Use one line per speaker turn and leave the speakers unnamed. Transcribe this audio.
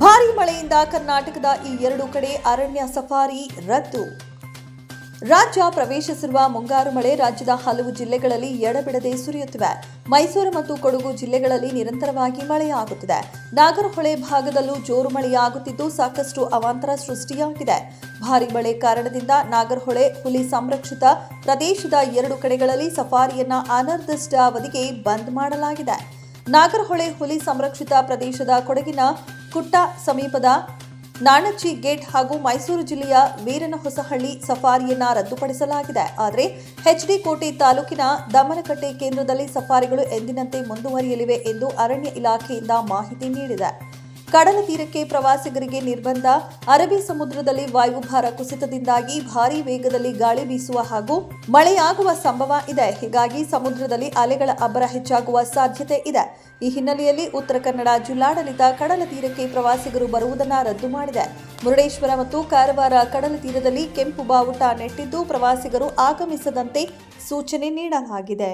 ಭಾರೀ ಮಳೆಯಿಂದ ಕರ್ನಾಟಕದ ಈ ಎರಡು ಕಡೆ ಅರಣ್ಯ ಸಫಾರಿ ರದ್ದು. ರಾಜ್ಯ ಪ್ರವೇಶಿಸಿರುವ ಮುಂಗಾರು ಮಳೆ ರಾಜ್ಯದ ಹಲವು ಜಿಲ್ಲೆಗಳಲ್ಲಿ ಎಡಬಿಡದೆ ಸುರಿಯುತ್ತಿವೆ. ಮೈಸೂರು ಮತ್ತು ಕೊಡಗು ಜಿಲ್ಲೆಗಳಲ್ಲಿ ನಿರಂತರವಾಗಿ ಮಳೆಯಾಗುತ್ತಿದೆ. ನಾಗರಹೊಳೆ ಭಾಗದಲ್ಲೂ ಜೋರು ಮಳೆಯಾಗುತ್ತಿದ್ದು ಸಾಕಷ್ಟು ಅವಾಂತರ ಸೃಷ್ಟಿಯಾಗಿದೆ. ಭಾರಿ ಮಳೆ ಕಾರಣದಿಂದ ನಾಗರಹೊಳೆ, ಹುಲಿ ಸಂರಕ್ಷಿತ ಪ್ರದೇಶದ ಎರಡು ಕಡೆಗಳಲ್ಲಿ ಸಫಾರಿಯನ್ನ ಅನಿರ್ದಿಷ್ಟ ಅವಧಿಗೆ ಬಂದ್ ಮಾಡಲಾಗಿದೆ. ನಾಗರಹೊಳೆ ಹುಲಿ ಸಂರಕ್ಷಿತ ಪ್ರದೇಶದ ಕೊಡಗಿನ ಕುಟ್ಟ ಸಮೀಪದ ನಾಣಚ್ಚಿ ಗೇಟ್ ಹಾಗೂ ಮೈಸೂರು ಜಿಲ್ಲೆಯ ವೀರನಹೊಸಹಳ್ಳಿ ಸಫಾರಿಯನ್ನ ರದ್ದುಪಡಿಸಲಾಗಿದೆ. ಆದರೆ ಎಚ್ಡಿ ಕೋಟೆ ತಾಲೂಕಿನ ದಮನಕಟ್ಟೆ ಕೇಂದ್ರದಲ್ಲಿ ಸಫಾರಿಗಳು ಎಂದಿನಂತೆ ಮುಂದುವರಿಯಲಿವೆ ಎಂದು ಅರಣ್ಯ ಇಲಾಖೆಯಿಂದ ಮಾಹಿತಿ ನೀಡಿದೆ. ಕಡಲ ತೀರಕ್ಕೆ ಪ್ರವಾಸಿಗರಿಗೆ ನಿರ್ಬಂಧ. ಅರಬ್ಬಿ ಸಮುದ್ರದಲ್ಲಿ ವಾಯುಭಾರ ಕುಸಿತದಿಂದಾಗಿ ಭಾರಿ ವೇಗದಲ್ಲಿ ಗಾಳಿ ಬೀಸುವ ಹಾಗೂ ಮಳೆಯಾಗುವ ಸಂಭವ ಇದೆ. ಹೀಗಾಗಿ ಸಮುದ್ರದಲ್ಲಿ ಅಲೆಗಳ ಅಬ್ಬರ ಹೆಚ್ಚಾಗುವ ಸಾಧ್ಯತೆ ಇದೆ. ಈ ಹಿನ್ನೆಲೆಯಲ್ಲಿ ಉತ್ತರ ಕನ್ನಡ ಜಿಲ್ಲಾಡಳಿತ ಕಡಲ ತೀರಕ್ಕೆ ಪ್ರವಾಸಿಗರು ಬರುವುದನ್ನು ರದ್ದು ಮಾಡಿದೆ. ಮುರುಡೇಶ್ವರ ಮತ್ತು ಕಾರವಾರ ಕಡಲ ತೀರದಲ್ಲಿ ಕೆಂಪು ಬಾವುಟ ನೆಟ್ಟಿದ್ದು ಪ್ರವಾಸಿಗರು ಆಗಮಿಸದಂತೆ ಸೂಚನೆ ನೀಡಲಾಗಿದೆ.